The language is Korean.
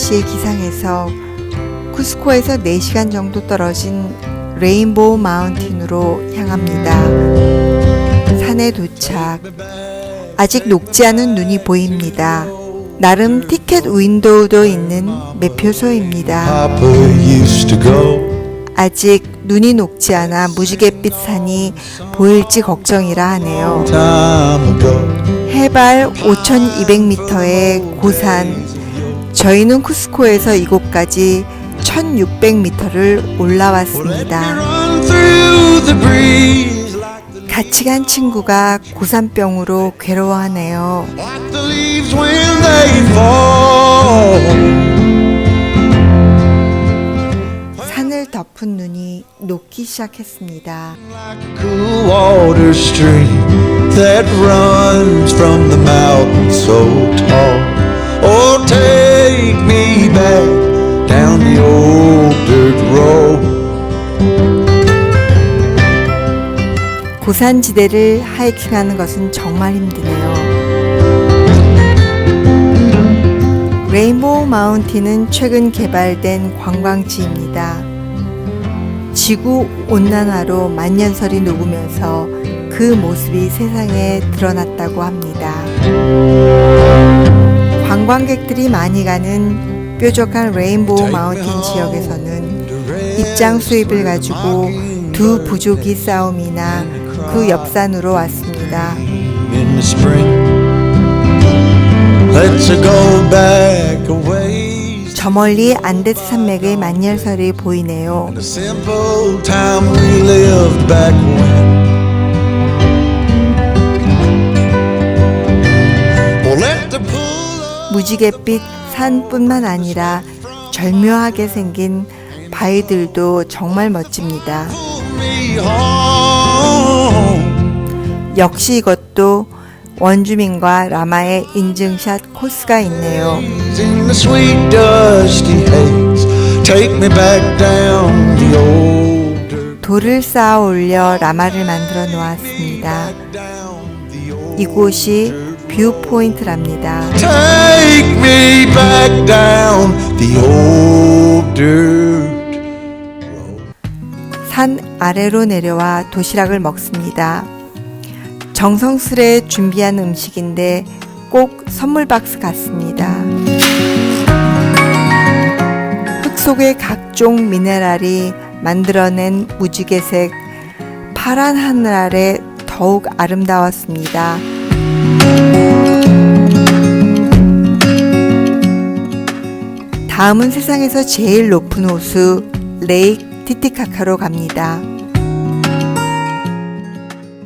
6시의 기상에서 쿠스코에서 4시간 정도 떨어진 레인보우 마운틴으로 향합니다. 산에 도착. 아직 녹지 않은 눈이 보입니다. 나름 티켓 윈도우도 있는 매표소입니다. 아직 눈이 녹지 않아 무지갯빛 산이 보일지 걱정이라 하네요. 해발 5,200m의 고산. 저희는 쿠스코에서 이곳까지 1,600m를 올라왔습니다. 같이 간 친구가 고산병으로 괴로워하네요. 산을 덮은 눈이 녹기 시작했습니다. Down the old dirt road. 고산지대를 하이킹하는 것은 정말 힘드네요. 레인보우 마운틴은 최근 개발된 관광지입니다. 지구 온난화로 만년설이 녹으면서 그 모습이 세상에 드러났다고 합니다. 관광객들이 많이 가는 뾰족한 레인보우 마운틴 지역에서는 입장 수입을 가지고 두 부족이 싸움이나 그 옆산으로 왔습니다. 저 멀리 안데스 산맥의 만년설이 보이네요. 무지갯빛 산뿐만 아니라 절묘하게 생긴 바위들도 정말 멋집니다. 역시 이것도 원주민과 라마의 인증샷 코스가 있네요. 돌을 쌓아 올려 라마를 만들어 놓았습니다. 이곳이 뷰 포인트랍니다. Take me back down the old dirt. 산 아래로 내려와 도시락을 먹습니다. 정성스레 준비한 음식인데 꼭 선물 박스 같습니다. 흙 속의 각종 미네랄이 만들어낸 무지개색 파란 하늘 아래 더욱 아름다웠습니다. 다음은 세상에서 제일 높은 호수 레이크 티티카카로 갑니다.